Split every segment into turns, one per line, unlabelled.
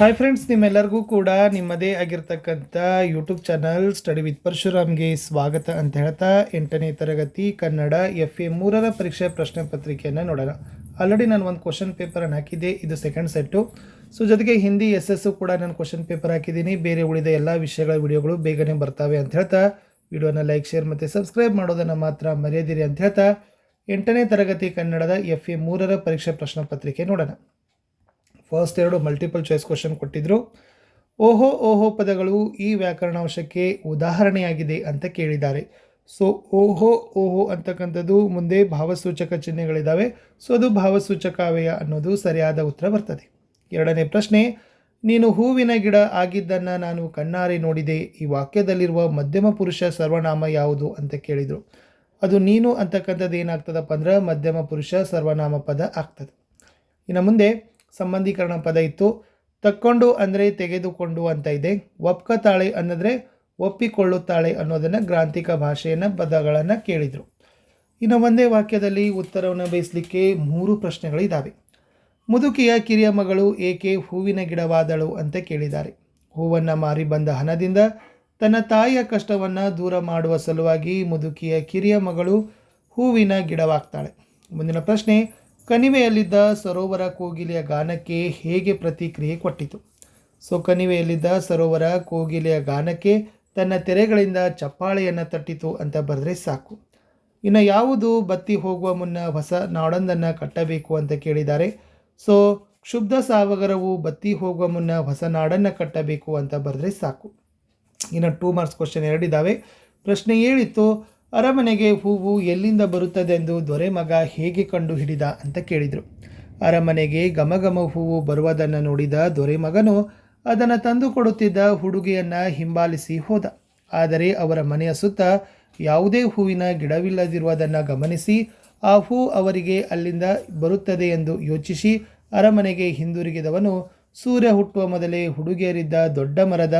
Hi friends ನಿಮ್ಮೆಲ್ಲರಿಗೂ ಕೂಡ ನಿಮ್ಮದೇ ಆಗಿರ್ತಕ್ಕಂಥ ಯೂಟ್ಯೂಬ್ ಚಾನಲ್ ಸ್ಟಡಿ ವಿತ್ ಪರಶುರಾಮ್ಗೆ ಸ್ವಾಗತ ಅಂತ ಹೇಳ್ತಾ ಎಂಟನೇ ತರಗತಿ ಕನ್ನಡ ಎಫ್ ಎ ಮೂರರ ಪರೀಕ್ಷೆ ಪ್ರಶ್ನೆ ಪತ್ರಿಕೆಯನ್ನು ನೋಡೋಣ. ಆಲ್ರೆಡಿ ನಾನು ಒಂದು ಕ್ವಶನ್ ಪೇಪರನ್ನು ಹಾಕಿದ್ದೆ, ಇದು ಸೆಕೆಂಡ್ ಸೆಟ್ಟು ಸೊ ಜೊತೆಗೆ ಹಿಂದಿ ಎಸ್ ಎಸ್ಸು ಕೂಡ ನಾನು ಕ್ವಶನ್ ಪೇಪರ್ ಹಾಕಿದ್ದೀನಿ. ಬೇರೆ ಉಳಿದ ಎಲ್ಲ ವಿಷಯಗಳ ವಿಡಿಯೋಗಳು ಬೇಗನೆ ಬರ್ತವೆ ಅಂತ ಹೇಳ್ತಾ, ವಿಡಿಯೋನ ಲೈಕ್ ಶೇರ್ ಮತ್ತು ಸಬ್ಸ್ಕ್ರೈಬ್ ಮಾಡೋದನ್ನು ಮಾತ್ರ ಮರೆಯದಿರಿ ಅಂತ ಹೇಳ್ತಾ, ಎಂಟನೇ ತರಗತಿ ಕನ್ನಡದ ಎಫ್ ಎ ಮೂರರ ಪರೀಕ್ಷೆ ಪ್ರಶ್ನೆ ಪತ್ರಿಕೆ ನೋಡೋಣ. ಫಸ್ಟ್ ಎರಡು ಮಲ್ಟಿಪಲ್ ಚಾಯ್ಸ್ ಕ್ವಶನ್ ಕೊಟ್ಟಿದ್ರು. ಓಹೋ ಓಹೋ ಪದಗಳು ಈ ವ್ಯಾಕರಣಾಂಶಕ್ಕೆ ಉದಾಹರಣೆಯಾಗಿದೆ ಅಂತ ಕೇಳಿದ್ದಾರೆ. ಸೊ ಓಹೋ ಓಹೋ ಅಂತಕ್ಕಂಥದ್ದು ಮುಂದೆ ಭಾವಸೂಚಕ ಚಿಹ್ನೆಗಳಿದ್ದಾವೆ ಸೊ ಅದು ಭಾವಸೂಚಕ ಅನ್ನೋದು ಸರಿಯಾದ ಉತ್ತರ ಬರ್ತದೆ. ಎರಡನೇ ಪ್ರಶ್ನೆ, ನೀನು ಹೂವಿನ ಗಿಡ ಆಗಿದ್ದನ್ನು ನಾನು ಕಣ್ಣಾರೆ ನೋಡಿದೆ. ಈ ವಾಕ್ಯದಲ್ಲಿರುವ ಮಧ್ಯಮ ಪುರುಷ ಸರ್ವನಾಮ ಯಾವುದು ಅಂತ ಕೇಳಿದರು. ಅದು ನೀನು ಅಂತಕ್ಕಂಥದ್ದು ಏನಾಗ್ತದಪ್ಪ ಅಂದ್ರೆ ಮಧ್ಯಮ ಪುರುಷ ಸರ್ವನಾಮ ಪದ ಆಗ್ತದೆ. ಇನ್ನು ಮುಂದೆ ಸಂಬಂಧೀಕರಣ ಪದ ಇತ್ತು. ತಕ್ಕೊಂಡು ಅಂದರೆ ತೆಗೆದುಕೊಂಡು ಅಂತ ಇದೆ. ಒಪ್ಕತಾಳೆ ಅನ್ನೋದ್ರೆ ಒಪ್ಪಿಕೊಳ್ಳುತ್ತಾಳೆ ಅನ್ನೋದನ್ನು ಗ್ರಾಂಥಿಕ ಭಾಷೆಯನ್ನು ಪದಗಳನ್ನು ಕೇಳಿದರು. ಇನ್ನು ಒಂದೇ ವಾಕ್ಯದಲ್ಲಿ ಉತ್ತರವನ್ನು ಬಯಸಲಿಕ್ಕೆ ಮೂರು ಪ್ರಶ್ನೆಗಳಿದ್ದಾವೆ ಮುದುಕಿಯ ಕಿರಿಯ ಮಗಳು ಏಕೆ ಹೂವಿನ ಗಿಡವಾದಳು ಅಂತ ಕೇಳಿದ್ದಾರೆ. ಹೂವನ್ನು ಮಾರಿ ಬಂದ ಹಣದಿಂದ ತನ್ನ ತಾಯಿಯ ಕಷ್ಟವನ್ನು ದೂರ ಮಾಡುವ ಸಲುವಾಗಿ ಮುದುಕಿಯ ಕಿರಿಯ ಮಗಳು ಹೂವಿನ ಗಿಡವಾಗ್ತಾಳೆ. ಮುಂದಿನ ಪ್ರಶ್ನೆ ಕಣಿವೆಯಲ್ಲಿದ್ದ ಸರೋವರ ಕೋಗಿಲೆಯ ಗಾನಕ್ಕೆ ಹೇಗೆ ಪ್ರತಿಕ್ರಿಯೆ ಕೊಟ್ಟಿತು? ಸೊ, ಕಣಿವೆಯಲ್ಲಿದ್ದ ಸರೋವರ ಕೋಗಿಲೆಯ ಗಾನಕ್ಕೆ ತನ್ನ ತೆರೆಗಳಿಂದ ಚಪ್ಪಾಳೆಯನ್ನು ತಟ್ಟಿತು ಅಂತ ಬರೆದ್ರೆ ಸಾಕು. ಇನ್ನು ಯಾವುದು ಬತ್ತಿ ಹೋಗುವ ಮುನ್ನ ಹೊಸ ನಾಡೊಂದನ್ನು ಕಟ್ಟಬೇಕು ಅಂತ ಕೇಳಿದ್ದಾರೆ. ಸೊ, ಕ್ಷುಬ್ಧ ಸಾವಗರವು ಬತ್ತಿ ಹೋಗುವ ಮುನ್ನ ಹೊಸ ನಾಡನ್ನು ಕಟ್ಟಬೇಕು ಅಂತ ಬರೆದ್ರೆ ಸಾಕು. ಇನ್ನು ಟೂ ಮಾರ್ಕ್ಸ್ ಕ್ವಶನ್ ಎರಡಿದ್ದಾವೆ ಪ್ರಶ್ನೆ ಏಳಿತ್ತು ಅರಮನೆಗೆ ಹೂವು ಎಲ್ಲಿಂದ ಬರುತ್ತದೆಂದು ದೊರೆ ಮಗ ಹೇಗೆ ಕಂಡು ಹಿಡಿದ ಅಂತ ಕೇಳಿದರು. ಅರಮನೆಗೆ ಗಮಗಮ ಹೂವು ಬರುವುದನ್ನು ನೋಡಿದ ದೊರೆ ಮಗನು ಅದನ್ನು ತಂದು ಕೊಡುತ್ತಿದ್ದ ಹುಡುಗಿಯನ್ನು ಹಿಂಬಾಲಿಸಿ ಹೋದ. ಆದರೆ ಅವರ ಮನೆಯ ಸುತ್ತ ಯಾವುದೇ ಹೂವಿನ ಗಿಡವಿಲ್ಲದಿರುವುದನ್ನು ಗಮನಿಸಿ ಆ ಹೂ ಅವರಿಗೆ ಅಲ್ಲಿಂದ ಬರುತ್ತದೆ ಎಂದು ಯೋಚಿಸಿ ಅರಮನೆಗೆ ಹಿಂದಿರುಗಿದವನು ಸೂರ್ಯ ಹುಟ್ಟುವ ಮೊದಲೇ ಹುಡುಗಿಯರಿದ್ದ ದೊಡ್ಡ ಮರದ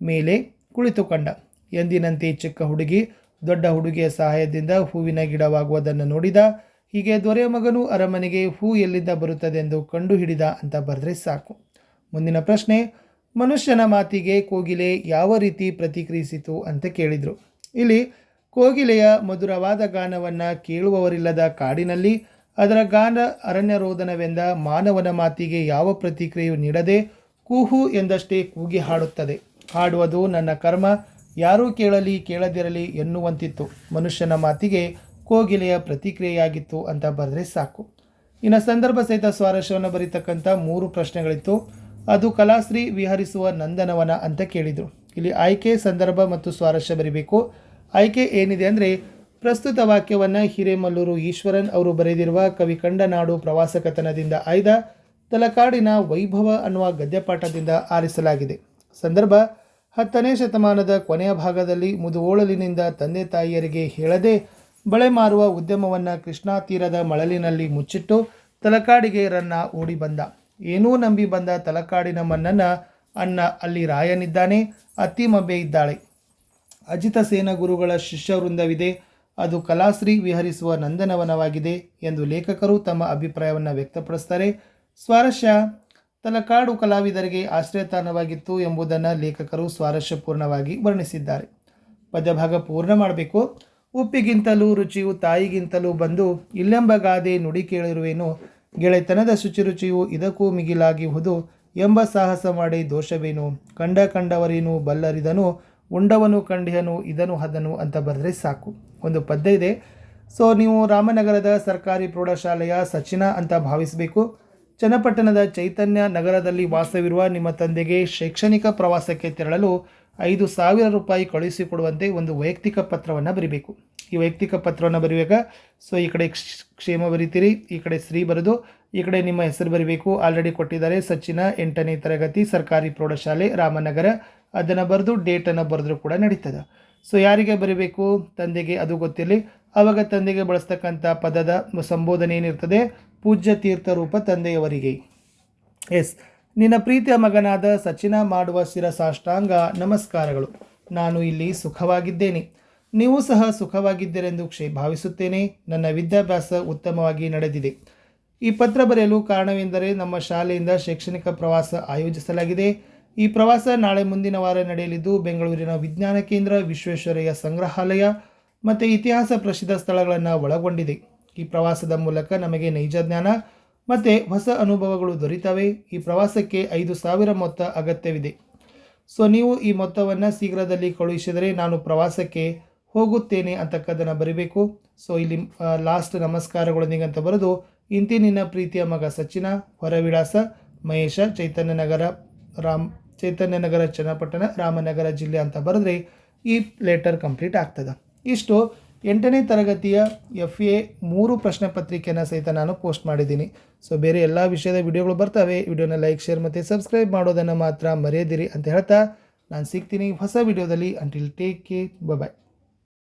ಮೇಲೆ ಕುಳಿತುಕೊಂಡ. ಎಂದಿನಂತೆ ಚಿಕ್ಕ ಹುಡುಗಿ ದೊಡ್ಡ ಹುಡುಗಿಯ ಸಹಾಯದಿಂದ ಹೂವಿನ ಗಿಡವಾಗುವುದನ್ನು ನೋಡಿದ ಹೀಗೆ ದೊರೆಯ ಮಗನು ಅರಮನೆಗೆ ಹೂ ಎಲ್ಲಿಂದ ಬರುತ್ತದೆಂದು ಕಂಡುಹಿಡಿದ ಅಂತ ಬರೆದ್ರೆ ಸಾಕು. ಮುಂದಿನ ಪ್ರಶ್ನೆ, ಮನುಷ್ಯನ ಮಾತಿಗೆ ಕೋಗಿಲೆ ಯಾವ ರೀತಿ ಪ್ರತಿಕ್ರಿಯಿಸಿತು ಅಂತ ಕೇಳಿದರು. ಇಲ್ಲಿ ಕೋಗಿಲೆಯ ಮಧುರವಾದ ಗಾನವನ್ನು ಕೇಳುವವರಿಲ್ಲದ ಕಾಡಿನಲ್ಲಿ ಅದರ ಗಾನ ಅರಣ್ಯರೋದನವೆಂದ ಮಾನವನ ಮಾತಿಗೆ ಯಾವ ಪ್ರತಿಕ್ರಿಯೆಯು ನೀಡದೆ ಕೂಹು ಎಂದಷ್ಟೇ ಕೂಗಿ ಹಾಡುತ್ತದೆ. ಹಾಡುವುದು ನನ್ನ ಕರ್ಮ ಯಾರೂ ಕೇಳಲಿ ಕೇಳದಿರಲಿ ಎನ್ನುವಂತಿತ್ತು. ಮನುಷ್ಯನ ಮಾತಿಗೆ ಕೋಗಿಲೆಯ ಪ್ರತಿಕ್ರಿಯೆಯಾಗಿತ್ತು ಅಂತ ಬರೆದ್ರೆ ಸಾಕು. ಇನ್ನು ಸಂದರ್ಭ ಸಹಿತ ಸ್ವಾರಸ್ಯವನ್ನು ಬರೀತಕ್ಕಂಥ ಮೂರು ಪ್ರಶ್ನೆಗಳಿತ್ತು. ಅದು ಕಲಾಶ್ರೀ ವಿಹರಿಸುವ ನಂದನವನ ಅಂತ ಕೇಳಿದರು. ಇಲ್ಲಿ ಆಯ್ಕೆ, ಸಂದರ್ಭ ಮತ್ತು ಸ್ವಾರಸ್ಯ ಬರೀಬೇಕು. ಆಯ್ಕೆ ಏನಿದೆ ಅಂದರೆ ಪ್ರಸ್ತುತ ವಾಕ್ಯವನ್ನು ಹಿರೇಮಲ್ಲೂರು ಈಶ್ವರನ್ ಅವರು ಬರೆದಿರುವ ಕವಿ ಕಂಡನಾಡು ಪ್ರವಾಸ ಕಥನದಿಂದ ಆಯ್ದ ತಲಕಾಡಿನ ವೈಭವ ಅನ್ನುವ ಗದ್ಯಪಾಠದಿಂದ ಆರಿಸಲಾಗಿದೆ. ಸಂದರ್ಭ ಹತ್ತನೇ ಶತಮಾನದ ಕೊನೆಯ ಭಾಗದಲ್ಲಿ ಮುದುವೋಳಲಿನಿಂದ ತಂದೆ ತಾಯಿಯರಿಗೆ ಹೇಳದೆ ಬಳೆ ಮಾರುವ ಉದ್ಯಮವನ್ನು ಕೃಷ್ಣಾ ತೀರದ ಮಳಲಿನಲ್ಲಿ ಮುಚ್ಚಿಟ್ಟು ತಲಕಾಡಿಗೆ ರನ್ನ ಓಡಿ ಬಂದ. ಏನೂ ನಂಬಿ ಬಂದ ತಲಕಾಡಿನ ಮನ್ನನ್ನು ಅಣ್ಣ ಅಲ್ಲಿ ರಾಯನಿದ್ದಾನೆ ಅತ್ತಿಮಬ್ಬೆ ಇದ್ದಾಳೆ. ಅಜಿತ ಸೇನ ಗುರುಗಳ ಶಿಷ್ಯ ವೃಂದವಿದೆ. ಅದು ಕಲಾಶ್ರೀ ವಿಹರಿಸುವ ನಂದನವನವಾಗಿದೆ ಎಂದು ಲೇಖಕರು ತಮ್ಮ ಅಭಿಪ್ರಾಯವನ್ನು ವ್ಯಕ್ತಪಡಿಸ್ತಾರೆ. ಸ್ವಾರಸ್ಯ ತಲಕಾಡು ಕಲಾವಿದರಿಗೆ ಆಶ್ರಯತಾಣವಾಗಿತ್ತು ಎಂಬುದನ್ನು ಲೇಖಕರು ಸ್ವಾರಸ್ಯಪೂರ್ಣವಾಗಿ ವರ್ಣಿಸಿದ್ದಾರೆ. ಪದ್ಯಭಾಗ ಪೂರ್ಣ ಮಾಡಬೇಕು. ಉಪ್ಪಿಗಿಂತಲೂ ರುಚಿಯು ತಾಯಿಗಿಂತಲೂ ಬಂದು ಇಲ್ಲೆಂಬ ಗಾದೆ ನುಡಿ ಕೇಳಿರುವೇನು. ಗೆಳೆತನದ ಶುಚಿರುಚಿಯು ಇದಕ್ಕೂ ಮಿಗಿಲಾಗಿಹುದು ಎಂಬ ಸಾಹಸ ಮಾಡಿ ದೋಷವೇನು? ಕಂಡ ಕಂಡವರೇನು ಬಲ್ಲರಿದನು? ಉಂಡವನು ಕಂಡಿಯನು ಇದನು ಹದನು ಅಂತ ಬರೆದ್ರೆ ಸಾಕು. ಒಂದು ಪದ್ಯ ಇದೆ. ಸೊ, ನೀವು ರಾಮನಗರದ ಸರ್ಕಾರಿ ಪ್ರೌಢಶಾಲೆಯ ಸಚಿನ ಅಂತ ಭಾವಿಸಬೇಕು. ಚನ್ನಪಟ್ಟಣದ ಚೈತನ್ಯ ನಗರದಲ್ಲಿ ವಾಸವಿರುವ ನಿಮ್ಮ ತಂದೆಗೆ ಶೈಕ್ಷಣಿಕ ಪ್ರವಾಸಕ್ಕೆ ತೆರಳಲು ಐದು ಸಾವಿರ ರೂಪಾಯಿ ಕಳುಹಿಸಿಕೊಡುವಂತೆ ಒಂದು ವೈಯಕ್ತಿಕ ಪತ್ರವನ್ನು ಬರಿಬೇಕು. ಈ ವೈಯಕ್ತಿಕ ಪತ್ರವನ್ನು ಬರೆಯುವಾಗ, ಸೊ ಈ ಕಡೆ ಕ್ಷ- ಕ್ಷೇಮ ಬರಿತೀರಿ, ಈ ಕಡೆ ಶ್ರೀ ಬರೆದು, ಈ ಕಡೆ ನಿಮ್ಮ ಹೆಸರು ಬರಿಬೇಕು. ಆಲ್ರೆಡಿ ಕೊಟ್ಟಿದ್ದಾರೆ ಸಚಿನ ಎಂಟನೇ ತರಗತಿ, ಸರ್ಕಾರಿ ಪ್ರೌಢಶಾಲೆ, ರಾಮನಗರ. ಅದನ್ನು ಬರೆದು ಡೇಟನ್ನು ಬರೆದ್ರೂ ಕೂಡ ನಡೀತದೆ. ಸೊ ಯಾರಿಗೆ ಬರೀಬೇಕು? ತಂದೆಗೆ, ಅದು ಗೊತ್ತಿರಲಿ. ಆವಾಗ ತಂದೆಗೆ ಬಳಸ್ತಕ್ಕಂಥ ಪದದ ಸಂಬೋಧನೆ ಏನಿರ್ತದೆ? ಪೂಜ್ಯ ತೀರ್ಥ ರೂಪ ತಂದೆಯವರಿಗೆ. ಎಸ್. ನಿನ್ನ ಪ್ರೀತಿಯ ಮಗನಾದ ಸಚಿನ ಮಾಡುವ ಶಿರಸಾಷ್ಟಾಂಗ ನಮಸ್ಕಾರಗಳು. ನಾನು ಇಲ್ಲಿ ಸುಖವಾಗಿದ್ದೇನೆ. ನೀವು ಸಹ ಸುಖವಾಗಿದ್ದೀರೆಂದು ಕ್ಷೇ ಭಾವಿಸುತ್ತೇನೆ. ನನ್ನ ವಿದ್ಯಾಭ್ಯಾಸ ಉತ್ತಮವಾಗಿ ನಡೆದಿದೆ. ಈ ಪತ್ರ ಬರೆಯಲು ಕಾರಣವೆಂದರೆ ನಮ್ಮ ಶಾಲೆಯಿಂದ ಶೈಕ್ಷಣಿಕ ಪ್ರವಾಸ ಆಯೋಜಿಸಲಾಗಿದೆ. ಈ ಪ್ರವಾಸ ನಾಳೆ ಮುಂದಿನ ವಾರ ನಡೆಯಲಿದ್ದು ಬೆಂಗಳೂರಿನ ವಿಜ್ಞಾನ ಕೇಂದ್ರ ವಿಶ್ವೇಶ್ವರಯ್ಯ ಸಂಗ್ರಹಾಲಯ ಮತ್ತು ಇತಿಹಾಸ ಪ್ರಸಿದ್ಧ ಸ್ಥಳಗಳನ್ನು ಒಳಗೊಂಡಿದೆ. ಈ ಪ್ರವಾಸದ ಮೂಲಕ ನಮಗೆ ನೈಜ ಜ್ಞಾನ ಮತ್ತು ಹೊಸ ಅನುಭವಗಳು ದೊರೀತವೆ. ಈ ಪ್ರವಾಸಕ್ಕೆ ಐದು ಸಾವಿರ ಮೊತ್ತ ಅಗತ್ಯವಿದೆ. ಸೊ ನೀವು ಈ ಮೊತ್ತವನ್ನು ಶೀಘ್ರದಲ್ಲಿ ಕಳುಹಿಸಿದರೆ ನಾನು ಪ್ರವಾಸಕ್ಕೆ ಹೋಗುತ್ತೇನೆ ಅಂತಕ್ಕದ್ದನ್ನು ಬರಿಬೇಕು. ಸೊ ಇಲ್ಲಿ ಲಾಸ್ಟ್ ನಮಸ್ಕಾರಗಳೊಂದಿಗೆ ಅಂತ ಬರೆದು, ಇಂತಿ ನಿನ್ನ ಪ್ರೀತಿಯ ಮಗ ಸಚಿನ, ಹೊರವಿಳಾಸ, ಮಹೇಶ ಚೈತನ್ಯ ನಗರ ರಾಮ್ ಚೈತನ್ಯ ನಗರ ಚನ್ನಪಟ್ಟಣ, ರಾಮನಗರ ಜಿಲ್ಲೆ ಅಂತ ಬರೆದ್ರೆ ಈ ಲೆಟರ್ ಕಂಪ್ಲೀಟ್ ಆಗ್ತದೆ. ಇಷ್ಟು. ಎಂಟನೇ ತರಗತಿಯ ಎಫ್ ಎ ಮೂರು ಪ್ರಶ್ನೆ ಪತ್ರಿಕೆಯನ್ನು ಸಹಿತ ನಾನು ಪೋಸ್ಟ್ ಮಾಡಿದ್ದೀನಿ. ಸೊ ಬೇರೆ ಎಲ್ಲ ವಿಷಯದ ವಿಡಿಯೋಗಳು ಬರ್ತವೆ. ವಿಡಿಯೋನ ಲೈಕ್ ಶೇರ್ ಮತ್ತು ಸಬ್ಸ್ಕ್ರೈಬ್ ಮಾಡೋದನ್ನು ಮಾತ್ರ ಮರೆಯದಿರಿ ಅಂತ ಹೇಳ್ತಾ ನಾನು ಸಿಗ್ತೀನಿ ಹೊಸ ವಿಡಿಯೋದಲ್ಲಿ. Until take care bye